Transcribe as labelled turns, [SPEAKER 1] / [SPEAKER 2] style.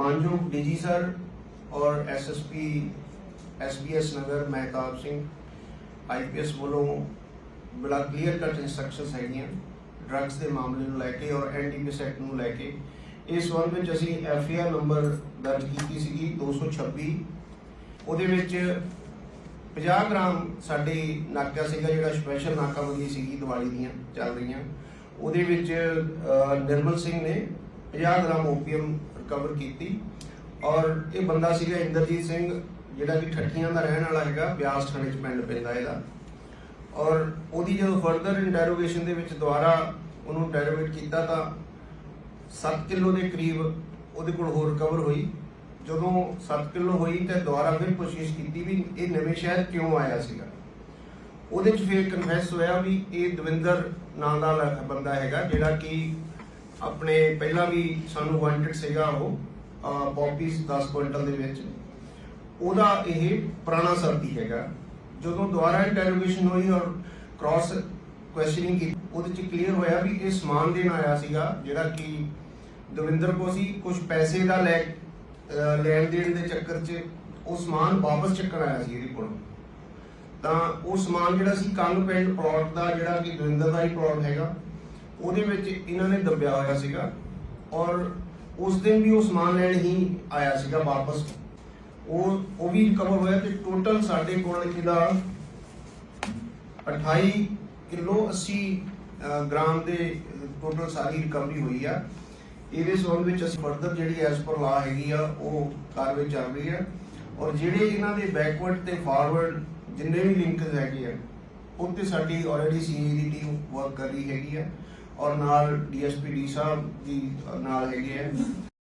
[SPEAKER 1] ਮਾਨਯੋਗ DG sir ਔਰ SSP SBS Nagar Mehtab Singh IPS ਵੱਲੋਂ ਬੜਾ ਕਲੀਅਰ ਕੱਟ ਇਨਸਟਰਕਸ਼ਨਸ ਹੈਗੀਆਂ ਡਰੱਗਸ ਦੇ ਮਾਮਲੇ ਨੂੰ ਲੈ ਕੇ ਔਰ ਐਨਡੀਪੀਐਸ ਐਕਟ ਨੂੰ ਲੈ ਕੇ ਇਸ ਸੰਬੰਧ ਵਿੱਚ ਅਸੀਂ ਐਫਆਈਆਰ ਨੰਬਰ ਦਰਜ ਕੀਤੀ ਸੀਗੀ 226 ਉਹਦੇ ਵਿੱਚ 50 ਗ੍ਰਾਮ ਸਾਡੇ ਨਾਕਾ ਸੀਗਾ ਜਿਹੜਾ ਸਪੈਸ਼ਲ ਨਾਕਾਬੰਦੀ ਸੀਗੀ ਦੀਵਾਲੀ ਦੀਆਂ ਚੱਲ ਰਹੀਆਂ ਉਹਦੇ ਵਿੱਚ ਨਿਰਮਲ ਸਿੰਘ ਨੇ 50 ਗ੍ਰਾਮ ਓਪੀਅਮ ਰਿਕਵਰ ਕੀਤੀ। ਔਰ ਇਹ ਬੰਦਾ ਸੀਗਾ ਇੰਦਰਜੀਤ ਸਿੰਘ, ਜਿਹੜਾ ਕਿ ਠੱਠੀਆਂ ਦਾ ਰਹਿਣ ਵਾਲਾ ਹੈਗਾ, ਬਿਆਸ ਥਾਣੇ ਚ ਪਿੰਡ ਪੈਂਦਾ ਇਹਦਾ। ਔਰ ਉਹਦੀ ਜਦੋਂ ਫਰਦਰ ਇੰਟਰੋਗੇਸ਼ਨ ਦੇ ਵਿੱਚ ਦੁਬਾਰਾ ਉਹਨੂੰ ਇੰਟਰੋਗੇਟ ਕੀਤਾ ਤਾਂ 7 ਕਿਲੋ ਦੇ ਕਰੀਬ ਉਹਦੇ ਕੋਲ ਹੋਰ ਰਿਕਵਰ ਹੋਈ। ਜਦੋਂ 7 ਕਿਲੋ ਹੋਈ ਤੇ ਦੁਬਾਰਾ ਫਿਰ ਕੋਸ਼ਿਸ਼ ਕੀਤੀ ਵੀ ਇਹ ਨਵੇਂ ਸ਼ਹਿਰ ਕਿਉਂ ਆਇਆ ਸੀਗਾ। ਉਹਦੇ ਚ ਫਿਰ ਕਨਫੈਸ ਹੋਇਆ ਵੀ ਇਹ ਦਵਿੰਦਰ ਨਾਂ ਦਾ ਬੰਦਾ ਹੈਗਾ, ਜਿਹੜਾ ਕਿ ਆਪਣੇ ਪਹਿਲਾਂ ਵੀ ਸਾਨੂੰ ਵਾਂਟਡ ਸੀਗਾ ਉਹ ਪੌਪੀਸ 10 ਕੁਇੰਟਲ ਦੇ ਵਿੱਚ। ਉਹਦਾ ਇਹ ਪੁਰਾਣਾ ਸਰਦੀ ਹੈਗਾ। ਜਦੋਂ ਦੁਬਾਰਾ ਇੰਟਰੋਗੇਸ਼ਨ ਹੋਈ ਔਰ ਕ੍ਰਾਸ ਕੁਐਸਚਨਿੰਗ ਕੀਤੀ, ਉਹਦੇ ਚ ਕਲੀਅਰ ਹੋਇਆ ਵੀ ਇਹ ਸਮਾਨ ਦੇਣ ਆਇਆ ਸੀਗਾ, ਜਿਹੜਾ ਕਿ ਦਵਿੰਦਰ ਕੋ ਸੀ। ਕੁਝ ਪੈਸੇ ਦਾ ਲੈ ਲੈਣ ਦੇਣ ਦੇ ਚੱਕਰ 'ਚ ਉਹ ਸਮਾਨ ਵਾਪਸ ਚੱਕਣ ਆਇਆ ਸੀ ਇਹਦੇ ਕੋਲ। ਤਾਂ ਉਹ ਸਮਾਨ ਜਿਹੜਾ ਸੀ ਕੰਗ ਪਿੰਡ ਪਲਾਟ ਦਾ ਜਿਹੜਾ ਕਿ ਦਵਿੰਦਰ ਦਾ ਹੀ ਪਲਾਟ ਹੈਗਾ। ਉਹਦੇ ਵਿੱਚ ਇਹਨਾਂ ਨੇ ਦੱਬਿਆ ਹੋਇਆ ਸੀਗਾ ਔਰ ਉਸ ਦਿਨ ਵੀ ਉਹ ਲੈਣ ਹੀ ਆਇਆ ਸੀਗਾ ਵਾਪਸ। ਉਹ ਉਹ ਵੀ ਰਿਕਵਰ ਹੋਇਆ ਤੇ ਟੋਟਲ ਸਾਡੇ ਕੋਲ ਇਹਦਾ 28 ਕਿਲੋ 80 ਗ੍ਰਾਮ ਦੇ ਟੋਟਲ ਸਾਰੀ ਰਿਕਵਰੀ ਹੋਈ ਆ। ਇਹਦੇ ਸੰਬੰਧ ਵਿੱਚ ਅਸੀਂ ਫਰਦਰ ਜਿਹੜੀ ਐਸ ਪਰ ਲਾ ਹੈਗੀ ਆ, ਉਹ ਕਾਰਵਾਈ ਚੱਲ ਰਹੀ ਆ। ਔਰ ਜਿਹੜੇ ਇਹਨਾਂ ਦੇ ਬੈਕਵਰਡ ਤੇ ਫਾਰਵਰਡ ਜਿੰਨੇ ਵੀ ਲਿੰਕ ਹੈਗੇ ਆ, ਉਹ ਤੇ ਸਾਡੀ ਆਲਰੇਡੀ ਸੀਏ ਦੀ ਟੀਮ ਵਰਕ ਕਰ ਰਹੀ ਹੈਗੀ ਆ। ਔਰ ਨਾਲ ਡੀਐਸਪੀ ਡੀ ਸਾਹਿਬ ਦੀ ਨਾਲ ਹੈਗੇ ਆ।